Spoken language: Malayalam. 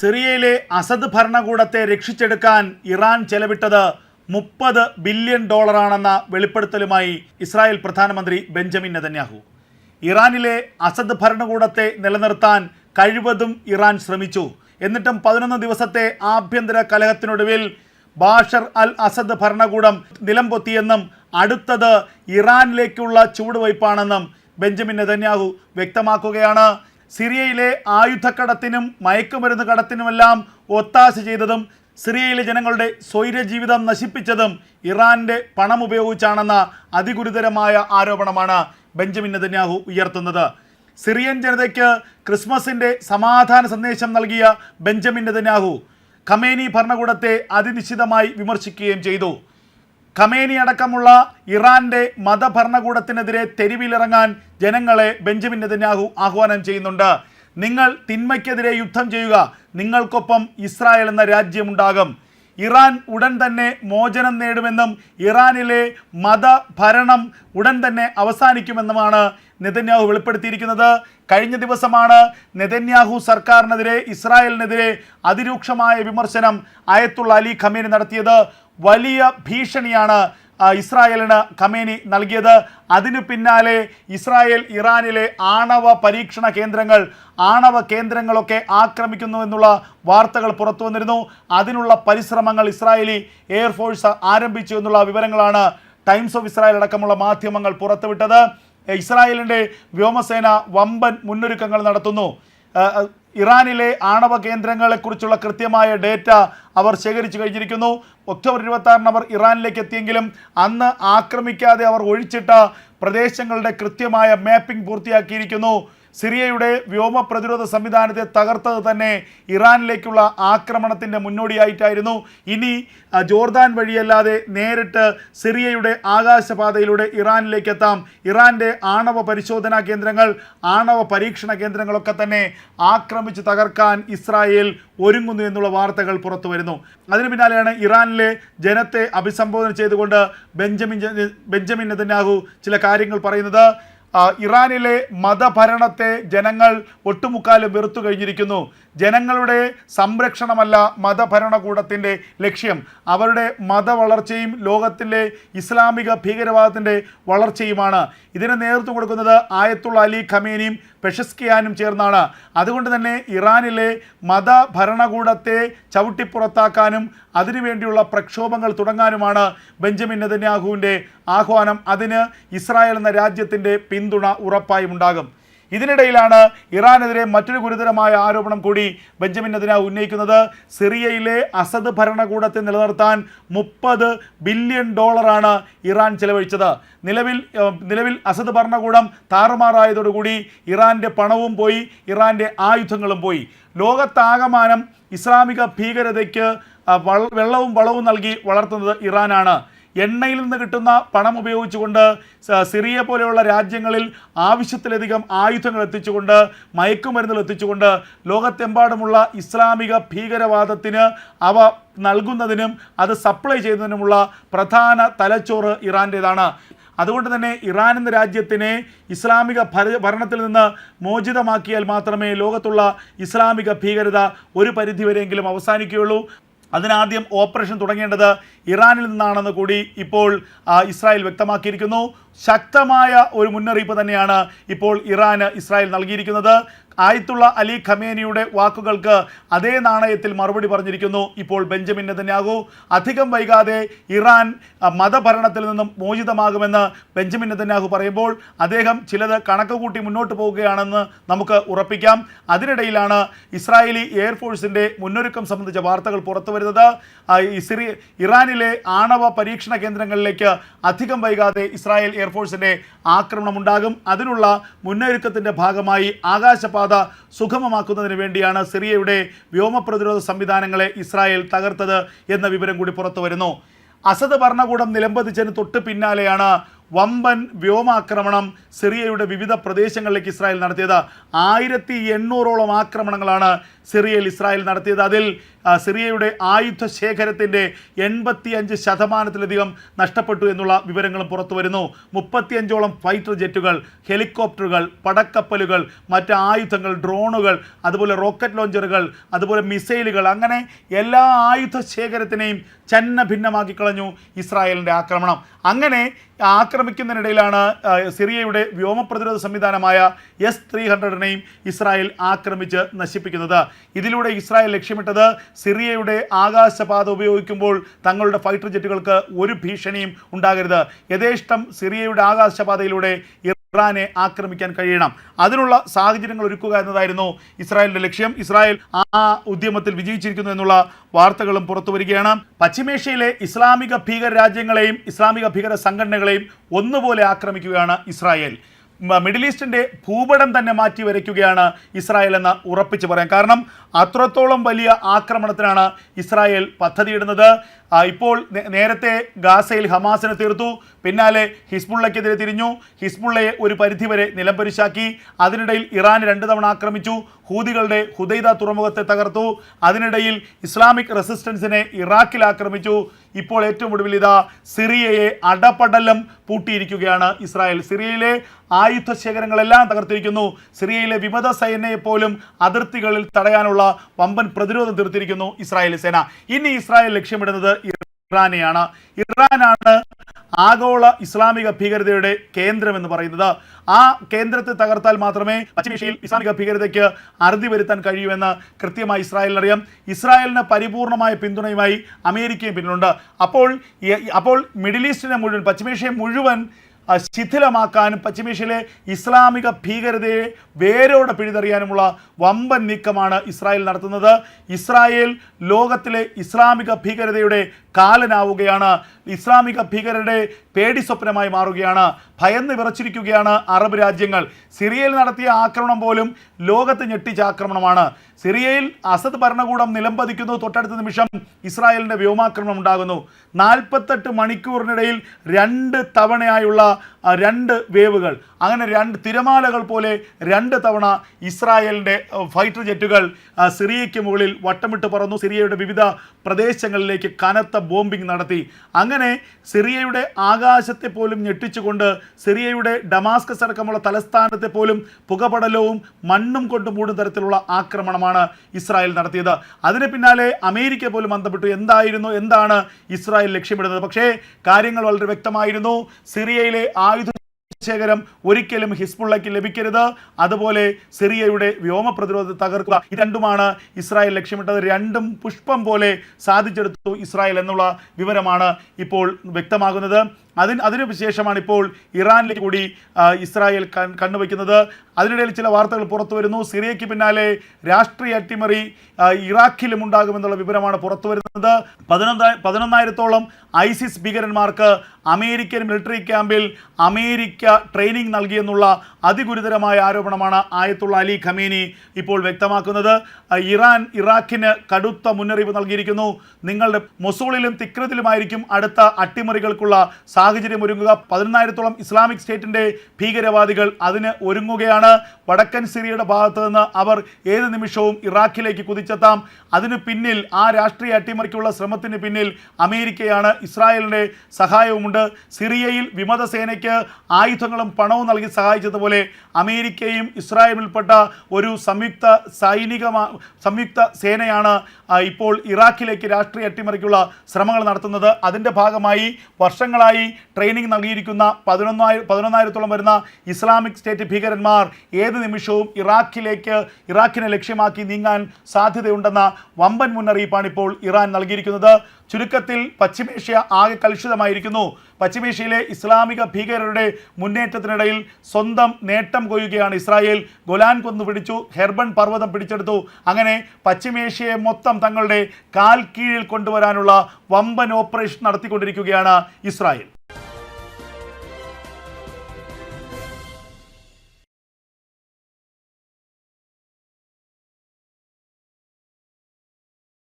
സിറിയയിലെ അസദ് ഭരണകൂടത്തെ രക്ഷിച്ചെടുക്കാൻ ഇറാൻ ചെലവിട്ടത് മുപ്പത് ബില്യൺ ഡോളറാണെന്ന വെളിപ്പെടുത്തലുമായി ഇസ്രായേൽ പ്രധാനമന്ത്രി ബെഞ്ചമിൻ നെതന്യാഹു. ഇറാനിലെ അസദ് ഭരണകൂടത്തെ നിലനിർത്താൻ കഴിവതും ഇറാൻ ശ്രമിച്ചു. എന്നിട്ടും പതിനൊന്ന് ദിവസത്തെ ആഭ്യന്തര കലഹത്തിനൊടുവിൽ ബാഷർ അൽ അസദ് ഭരണകൂടം നിലംപൊത്തിയെന്നും അടുത്തത് ഇറാനിലേക്കുള്ള ചുവടുവയ്പ്പാണെന്നും ബെഞ്ചമിൻ നെതന്യാഹു വ്യക്തമാക്കുകയാണ്. സിറിയയിലെ ആയുധക്കടത്തിനും മയക്കുമരുന്ന് കടത്തിനുമെല്ലാം ഒത്താശ ചെയ്തതും സിറിയയിലെ ജനങ്ങളുടെ സ്വൈര്യജീവിതം നശിപ്പിച്ചതും ഇറാന്റെ പണം ഉപയോഗിച്ചാണെന്ന അതിഗുരുതരമായ ആരോപണമാണ് ബെഞ്ചമിൻ നെതന്യാഹു ഉയർത്തുന്നത്. സിറിയൻ ജനതയ്ക്ക് ക്രിസ്മസിന്റെ സമാധാന സന്ദേശം നൽകിയ ബെഞ്ചമിൻ നെതന്യാഹു ഖമേനി ഭരണകൂടത്തെ അതിനിശ്ചിതമായി വിമർശിക്കുകയും ചെയ്തു. ഖമേനി അടക്കമുള്ള ഇറാന്റെ മതഭരണകൂടത്തിനെതിരെ തെരുവിലിറങ്ങാൻ ജനങ്ങളെ ബെഞ്ചമിൻ നെതന്യാഹു ആഹ്വാനം ചെയ്യുന്നുണ്ട്. നിങ്ങൾ തിന്മയ്ക്കെതിരെ യുദ്ധം ചെയ്യുക. നിങ്ങൾക്കൊപ്പം ഇസ്രായേൽ എന്ന രാജ്യമുണ്ടാകും. ഇറാൻ ഉടൻ തന്നെ മോചനം നേടുമെന്നും ഇറാനിലെ മതഭരണം ഉടൻ തന്നെ അവസാനിക്കുമെന്നുമാണ് നെതന്യാഹു വെളിപ്പെടുത്തിയിരിക്കുന്നത്. കഴിഞ്ഞ ദിവസമാണ് നെതന്യാഹു സർക്കാരിനെതിരെ ഇസ്രായേലിനെതിരെ അതിരൂക്ഷമായ വിമർശനം അയത്തുള്ള അലി ഖമേനി നടത്തിയത്. വലിയ ഭീഷണിയാണ് ഇസ്രായേലിന് ഖമേനി നൽകിയത്. അതിനു പിന്നാലെ ഇസ്രായേൽ ഇറാനിലെ ആണവ പരീക്ഷണ കേന്ദ്രങ്ങൾ ആണവ കേന്ദ്രങ്ങളൊക്കെ ആക്രമിക്കുന്നു എന്നുള്ള വാർത്തകൾ പുറത്തു വന്നിരുന്നു. അതിനുള്ള പരിശ്രമങ്ങൾ ഇസ്രായേലി എയർഫോഴ്സ് ആരംഭിച്ചു എന്നുള്ള വിവരങ്ങളാണ് ടൈംസ് ഓഫ് ഇസ്രായേൽ അടക്കമുള്ള മാധ്യമങ്ങൾ പുറത്തുവിട്ടത്. ഇസ്രായേലിന്റെ വ്യോമസേന വമ്പൻ മുന്നൊരുക്കങ്ങൾ നടത്തുന്നു. ഇറാനിലെ ആണവ കേന്ദ്രങ്ങളെക്കുറിച്ചുള്ള കൃത്യമായ ഡേറ്റ അവർ ശേഖരിച്ചു കഴിഞ്ഞിരിക്കുന്നു. ഒക്ടോബർ ഇരുപത്തി ആറിന് അവർ ഇറാനിലേക്ക് എത്തിയെങ്കിലും അന്ന് ആക്രമിക്കാതെ അവർ ഒഴിച്ചിട്ട പ്രദേശങ്ങളുടെ കൃത്യമായ മാപ്പിംഗ് പൂർത്തിയാക്കിയിരിക്കുന്നു. സിറിയയുടെ വ്യോമ പ്രതിരോധ സംവിധാനത്തെ തകർത്തത് തന്നെ ഇറാനിലേക്കുള്ള ആക്രമണത്തിന്റെ മുന്നോടിയായിട്ടായിരുന്നു. ഇനി ജോർദാൻ വഴിയല്ലാതെ നേരിട്ട് സിറിയയുടെ ആകാശപാതയിലൂടെ ഇറാനിലേക്ക് എത്താം ഇറാന്റെ ആണവ പരിശോധനാ കേന്ദ്രങ്ങൾ ആണവ പരീക്ഷണ കേന്ദ്രങ്ങളൊക്കെ തന്നെ ആക്രമിച്ച് തകർക്കാൻ ഇസ്രായേൽ ഒരുങ്ങുന്നു എന്നുള്ള വാർത്തകൾ പുറത്തു വരുന്നു. അതിന് പിന്നാലെയാണ് ഇറാനിലെ ജനത്തെ അഭിസംബോധന ചെയ്തുകൊണ്ട് ബെഞ്ചമിൻ ബെഞ്ചമിൻ നെതന്യാഹു ചില കാര്യങ്ങൾ പറയുന്നത്. ഇറാനിലെ മതഭരണത്തെ ജനങ്ങൾ ഒട്ടുമുക്കാലും വെറുത്തു കഴിഞ്ഞിരിക്കുന്നു. ജനങ്ങളുടെ സംരക്ഷണമല്ല മതഭരണകൂടത്തിന്റെ ലക്ഷ്യം. അവരുടെ മതവളർച്ചയും ലോകത്തിലെ ഇസ്ലാമിക ഭീകരവാദത്തിന്റെ വളർച്ചയുമാണ്. ഇതിന് നേതൃത്വം കൊടുക്കുന്നത് ആയത്തുള്ള അലി ഖമേനിയും പെഷസ്കിയാനും ചേർന്നാണ്. അതുകൊണ്ട് തന്നെ ഇറാനിലെ മതഭരണകൂടത്തെ ചവിട്ടിപ്പുറത്താക്കാനും അതിനുവേണ്ടിയുള്ള പ്രക്ഷോഭങ്ങൾ തുടങ്ങാനുമാണ് ബെഞ്ചമിൻ നെതന്യാഹുവിന്റെ ആഹ്വാനം. അതിന് ഇസ്രായേൽ എന്ന രാജ്യത്തിന്റെ പിന്തുണ ഉറപ്പായും ഉണ്ടാകും. ഇതിനിടയിലാണ് ഇറാനെതിരെ മറ്റൊരു ഗുരുതരമായ ആരോപണം കൂടി ബെഞ്ചമിൻ അതിനാ ഉന്നയിക്കുന്നത്. സിറിയയിലെ അസദ് ഭരണകൂടത്തെ നിലനിർത്താൻ മുപ്പത് ബില്യൺ ഡോളറാണ് ഇറാൻ ചെലവഴിച്ചത്. നിലവിൽ നിലവിൽ അസദ് ഭരണകൂടം താറുമാറായതോടുകൂടി ഇറാന്റെ പണവും പോയി ഇറാന്റെ ആയുധങ്ങളും പോയി. ലോകത്താകമാനം ഇസ്ലാമിക ഭീകരതയ്ക്ക് വെള്ളവും വളവും നൽകി വളർത്തുന്നത് ഇറാനാണ്. എണ്ണയിൽ നിന്ന് കിട്ടുന്ന പണം ഉപയോഗിച്ചുകൊണ്ട് സിറിയ പോലെയുള്ള രാജ്യങ്ങളിൽ ആവശ്യത്തിലധികം ആയുധങ്ങൾ എത്തിച്ചുകൊണ്ട് മയക്കുമരുന്നുകൾ എത്തിച്ചുകൊണ്ട് ലോകത്തെമ്പാടുമുള്ള ഇസ്ലാമിക ഭീകരവാദത്തിന് അവ നൽകുന്നതിനും അത് സപ്ലൈ ചെയ്യുന്നതിനുമുള്ള പ്രധാന തലച്ചോറ് ഇറാന്റേതാണ്. അതുകൊണ്ട് തന്നെ ഇറാൻ എന്ന രാജ്യത്തിനെ ഇസ്ലാമിക ഭര- ഭരണത്തിൽ നിന്ന് മോചിതമാക്കിയാൽ മാത്രമേ ലോകത്തുള്ള ഇസ്ലാമിക ഭീകരത ഒരു പരിധിവരെയെങ്കിലും അവസാനിക്കുകയുള്ളൂ. അതിനാദ്യം ഓപ്പറേഷൻ തുടങ്ങേണ്ടത് ഇറാനിൽ നിന്നാണെന്ന് കൂടി ഇപ്പോൾ ഇസ്രായേൽ വ്യക്തമാക്കിയിരിക്കുന്നു. ശക്തമായ ഒരു മുന്നറിയിപ്പ് തന്നെയാണ് ഇപ്പോൾ ഇറാന് ഇസ്രായേൽ നൽകിയിരിക്കുന്നത്. ആയത്തുള്ള അലി ഖമേനിയുടെ വാക്കുകൾക്ക് അതേ നാണയത്തിൽ മറുപടി പറഞ്ഞിരിക്കുന്നു. ഇപ്പോൾ ബെഞ്ചമിൻ നെതന്യാഹു അധികം വൈകാതെ ഇറാൻ മതഭരണത്തിൽ നിന്നും മോചിതമാകുമെന്ന് ബെഞ്ചമിൻ നെതന്യാഹു പറയുമ്പോൾ അദ്ദേഹം ചിലത് കണക്ക് മുന്നോട്ട് പോവുകയാണെന്ന് നമുക്ക് ഉറപ്പിക്കാം. അതിനിടയിലാണ് ഇസ്രായേലി എയർഫോഴ്സിന്റെ മുന്നൊരുക്കം സംബന്ധിച്ച വാർത്തകൾ പുറത്തു വരുന്നത് ഇസ്രി ഇറാനിലെ ആണവ പരീക്ഷണ കേന്ദ്രങ്ങളിലേക്ക് അധികം വൈകാതെ ഇസ്രായേൽ എയർഫോഴ്സിന്റെ ആക്രമണമുണ്ടാകും അതിനുള്ള മുന്നൊരുക്കത്തിന്റെ ഭാഗമായി ആകാശപാത സുഗമമാക്കുന്നതിന് വേണ്ടിയാണ് സിറിയയുടെ വ്യോമ പ്രതിരോധ സംവിധാനങ്ങളെ ഇസ്രായേൽ തകർത്തത് എന്ന വിവരം കൂടി പുറത്തു വരുന്നു. അസദ് ഭരണകൂടം നിലംപതിച്ചതിന് തൊട്ട് പിന്നാലെയാണ് വമ്പൻ വ്യോമാക്രമണം സിറിയയുടെ വിവിധ പ്രദേശങ്ങളിലേക്ക് ഇസ്രായേൽ നടത്തിയത്. ആയിരത്തി എണ്ണൂറോളം ആക്രമണങ്ങളാണ് സിറിയയിൽ ഇസ്രായേൽ നടത്തിയത്. അതിൽ സിറിയയുടെ ആയുധ ശേഖരത്തിന്റെ എൺപത്തിയഞ്ച് ശതമാനത്തിലധികം നഷ്ടപ്പെട്ടു എന്നുള്ള വിവരങ്ങളും പുറത്തു വരുന്നു. മുപ്പത്തിയഞ്ചോളം ഫൈറ്റർ ജെറ്റുകൾ ഹെലികോപ്റ്ററുകൾ പടക്കപ്പലുകൾ മറ്റ് ആയുധങ്ങൾ ഡ്രോണുകൾ അതുപോലെ റോക്കറ്റ് ലോഞ്ചറുകൾ അതുപോലെ മിസൈലുകൾ അങ്ങനെ എല്ലാ ആയുധ ശേഖരത്തിനെയും ചന്ന ഭിന്നമാക്കി കളഞ്ഞു ഇസ്രായേലിന്റെ ആക്രമണം. അങ്ങനെ ആക്രമിക്കുന്നതിനിടയിലാണ് സിറിയയുടെ വ്യോമ പ്രതിരോധ സംവിധാനമായ എസ് ത്രീ ഹൺഡ്രഡിനെയും ഇസ്രായേൽ ആക്രമിച്ച് നശിപ്പിക്കുന്നത്. ഇതിലൂടെ ഇസ്രായേൽ ലക്ഷ്യമിട്ടത് സിറിയയുടെ ആകാശപാത ഉപയോഗിക്കുമ്പോൾ തങ്ങളുടെ ഫൈറ്റർ ജെറ്റുകൾക്ക് ഒരു ഭീഷണിയും ഉണ്ടാകരുത്. യഥേഷ്ടം സിറിയയുടെ ആകാശപാതയിലൂടെ ഇറാനെ ആക്രമിക്കാൻ കഴിയണം. അതിനുള്ള സാഹചര്യങ്ങൾ ഒരുക്കുക എന്നതായിരുന്നു ഇസ്രായേലിന്റെ ലക്ഷ്യം. ഇസ്രായേൽ ആ ഉദ്യമത്തിൽ വിജയിച്ചിരിക്കുന്നു എന്നുള്ള വാർത്തകളും പുറത്തു വരികയാണ്. പശ്ചിമേഷ്യയിലെ ഇസ്ലാമിക ഭീകര രാജ്യങ്ങളെയും ഇസ്ലാമിക ഭീകര സംഘടനകളെയും ഒന്നുപോലെ ആക്രമിക്കുകയാണ് ഇസ്രായേൽ. മിഡിൽ ഈസ്റ്റിന്റെ ഭൂപടം തന്നെ മാറ്റി വരയ്ക്കുകയാണ് ഇസ്രായേൽ എന്ന് ഉറപ്പിച്ച് പറയാം. കാരണം അത്രത്തോളം വലിയ ആക്രമണത്തിനാണ് ഇസ്രായേൽ പദ്ധതിയിടുന്നത്. ഇപ്പോൾ നേരത്തെ ഗാസയിൽ ഹമാസിനെ തീർത്തു. പിന്നാലെ ഹിസ്ബുള്ളയ്ക്കെതിരെ തിരിഞ്ഞു. ഹിസ്ബുള്ളയെ ഒരു പരിധിവരെ നിലംപരിശാക്കി. അതിനിടയിൽ ഇറാൻ രണ്ട് തവണ ആക്രമിച്ചു. ഹൂതികളുടെ ഹുദൈദ തുറമുഖത്തെ തകർത്തു. അതിനിടയിൽ ഇസ്ലാമിക് റെസിസ്റ്റൻസിനെ ഇറാഖിൽ ആക്രമിച്ചു. ഇപ്പോൾ ഏറ്റവും ഒടുവിൽ ഇതാ സിറിയയെ അടപടലം പൂട്ടിയിരിക്കുകയാണ് ഇസ്രായേൽ. സിറിയയിലെ ആയുധ ശേഖരങ്ങളെല്ലാം തകർത്തിരിക്കുന്നു. സിറിയയിലെ വിമത സേനയെ പോലും അതിർത്തികളിൽ തടയാനുള്ള വമ്പൻ പ്രതിരോധം തീർത്തിരിക്കുന്നു ഇസ്രായേൽ സേന. ഇനി ഇസ്രായേൽ ലക്ഷ്യമിടുന്നത് ഇറാനെയാണ്. ഇറാനാണ് ആഗോള ഇസ്ലാമിക ഭീകരതയുടെ കേന്ദ്രം എന്ന് പറയുന്നത്. ആ കേന്ദ്രത്തെ തകർത്താൽ മാത്രമേ പശ്ചിമേഷ്യയിൽ ഇസ്ലാമിക ഭീകരതയ്ക്ക് അറുതി വരുത്താൻ കഴിയൂവെന്ന് കൃത്യമായി ഇസ്രായേലിന് അറിയാം. ഇസ്രായേലിന് പരിപൂർണമായ പിന്തുണയുമായി അമേരിക്കയും പിന്നിലുണ്ട്. അപ്പോൾ അപ്പോൾ മിഡിൽ ഈസ്റ്റിനെ മുഴുവൻ പശ്ചിമേഷ്യയെ മുഴുവൻ ശിഥിലമാക്കാനും പശ്ചിമേഷ്യയിലെ ഇസ്ലാമിക ഭീകരതയെ വേരോടെ പിഴുതെറിയാനുമുള്ള വമ്പൻ നീക്കമാണ് ഇസ്രായേൽ നടത്തുന്നത്. ഇസ്രായേൽ ലോകത്തിലെ ഇസ്ലാമിക ഭീകരതയുടെ കാലനാവുകയാണ്. ഇസ്ലാമിക ഭീകരരുടെ പേടി സ്വപ്നമായി മാറുകയാണ്. ഭയന്ന് വിറച്ചിരിക്കുകയാണ് അറബ് രാജ്യങ്ങൾ. സിറിയയിൽ നടത്തിയ ആക്രമണം പോലും ലോകത്ത് ഞെട്ടിച്ച ആക്രമണമാണ്. സിറിയയിൽ അസദ് ഭരണകൂടം നിലംപതിക്കുന്നു. തൊട്ടടുത്ത നിമിഷം ഇസ്രായേലിന്റെ വ്യോമാക്രമണം ഉണ്ടാകുന്നു. നാൽപ്പത്തെട്ട് മണിക്കൂറിനിടയിൽ രണ്ട് തവണയായുള്ള രണ്ട് വേവുകൾ അങ്ങനെ രണ്ട് തിരമാലകൾ പോലെ രണ്ട് തവണ ഇസ്രായേലിന്റെ ഫൈറ്റർ ജെറ്റുകൾ സിറിയയ്ക്ക് മുകളിൽ വട്ടമിട്ട് പറന്നു. സിറിയയുടെ വിവിധ പ്രദേശങ്ങളിലേക്ക് കനത്ത ബോംബിംഗ് നടത്തി. അങ്ങനെ സിറിയയുടെ ആകാശത്തെ പോലും ഞെട്ടിച്ചുകൊണ്ട് സിറിയയുടെ ഡമാസ്കസ് അടക്കമുള്ള തലസ്ഥാനത്തെ പോലും പുകപടലവും മണ്ണും കൊണ്ട് മൂടും തരത്തിലുള്ള ആക്രമണമാണ് ഇസ്രായേൽ നടത്തിയത്. അതിന് പിന്നാലെ അമേരിക്ക പോലും ബന്ധപ്പെട്ടു എന്തായിരുന്നു എന്താണ് ഇസ്രായേൽ ലക്ഷ്യമിടുന്നത്? പക്ഷേ കാര്യങ്ങൾ വളരെ വ്യക്തമായിരുന്നു. സിറിയയിലെ ആയുധ ശേഖരം ഒരിക്കലും ഹിസ്ബുള്ളയ്ക്ക് ലഭിക്കരുത്. അതുപോലെ സിറിയയുടെ വ്യോമ പ്രതിരോധത്തെ തകർക്കുക ഇത് രണ്ടുമാണ് ഇസ്രായേൽ ലക്ഷ്യമിട്ടത്. രണ്ടും പുഷ്പം പോലെ സാധിച്ചെടുത്തു ഇസ്രായേൽ എന്നുള്ള വിവരമാണ് ഇപ്പോൾ വ്യക്തമാകുന്നത്. അതിന് അതിനു ശേഷമാണ് ഇപ്പോൾ ഇറാനിലേക്ക് കൂടി ഇസ്രായേൽ കണ്ണുവയ്ക്കുന്നത് അതിനിടയിൽ ചില വാർത്തകൾ പുറത്തു വരുന്നു. സിറിയയ്ക്ക് പിന്നാലെ രാഷ്ട്രീയ അട്ടിമറി ഇറാഖിലും ഉണ്ടാകുമെന്നുള്ള വിവരമാണ് പുറത്തു വരുന്നത്. പതിനൊന്നാ പതിനൊന്നായിരത്തോളം ഐസിസ് ഭീകരന്മാർക്ക് അമേരിക്കൻ മിലിറ്ററി ക്യാമ്പിൽ അമേരിക്ക ട്രെയിനിങ് നൽകിയെന്നുള്ള അതിഗുരുതരമായ ആരോപണമാണ് ആയത്തുള്ള അലി ഖമീനി ഇപ്പോൾ വ്യക്തമാക്കുന്നത്. ഇറാൻ ഇറാഖിന് കടുത്ത മുന്നറിയിപ്പ് നൽകിയിരിക്കുന്നു. നിങ്ങളുടെ മൊസൂളിലും തിക്രത്തിലുമായിരിക്കും അടുത്ത അട്ടിമറികൾക്കുള്ള സാഹചര്യം ഒരുങ്ങുക. പതിനൊന്നായിരത്തോളം ഇസ്ലാമിക് സ്റ്റേറ്റിന്റെ ഭീകരവാദികൾ അതിന് ഒരുങ്ങുകയാണ്. വടക്കൻ സിറിയയുടെ ഭാഗത്ത് നിന്ന് അവർ ഏത് നിമിഷവും ഇറാഖിലേക്ക് കുതിച്ചെത്താം. അതിന് പിന്നിൽ ആ രാഷ്ട്രീയ അട്ടിമറിക്കുള്ള ശ്രമത്തിന് പിന്നിൽ അമേരിക്കയാണ് ഇസ്രായേലിന്റെ സഹായവുമുണ്ട്. സിറിയയിൽ വിമത സേനയ്ക്ക് ആയുധങ്ങളും പണവും നൽകി സഹായിച്ചതുപോലെ അമേരിക്കയും ഇസ്രായേലും ഉൾപ്പെട്ട ഒരു സംയുക്ത സൈനിക സംയുക്ത സേനയാണ് ഇപ്പോൾ ഇറാഖിലേക്ക് രാഷ്ട്രീയ അട്ടിമറിക്കുള്ള ശ്രമങ്ങൾ നടത്തുന്നത്. അതിന്റെ ഭാഗമായി വർഷങ്ങളായി ട്രെയിനിങ് നൽകിയിരിക്കുന്ന പതിനൊന്നായിരം പതിനൊന്നായിരത്തോളം വരുന്ന ഇസ്ലാമിക് സ്റ്റേറ്റ് ഭീകരന്മാർ ഏത് നിമിഷവും ഇറാഖിലേക്ക് ഇറാഖിനെ ലക്ഷ്യമാക്കി നീങ്ങാൻ സാധ്യതയുണ്ടെന്ന വമ്പൻ മുന്നറിയിപ്പാണ് ഇപ്പോൾ ഇറാൻ നൽകിയിരിക്കുന്നത്. ചുരുക്കത്തിൽ പശ്ചിമേഷ്യ ആകെ കലുഷിതമായിരിക്കുന്നു. പശ്ചിമേഷ്യയിലെ ഇസ്ലാമിക ഭീകരരുടെ മുന്നേറ്റത്തിനിടയിൽ സ്വന്തം നേട്ടം കൊയ്യുകയാണ് ഇസ്രായേൽ. ഗൊലാൻ കൊന്നു പിടിച്ചു ഹെർബൺ പർവതം പിടിച്ചെടുത്തു. അങ്ങനെ പശ്ചിമേഷ്യയെ മൊത്തം തങ്ങളുടെ കാൽ കീഴിൽ കൊണ്ടുവരാനുള്ള വമ്പൻ ഓപ്പറേഷൻ നടത്തിക്കൊണ്ടിരിക്കുകയാണ് ഇസ്രായേൽ.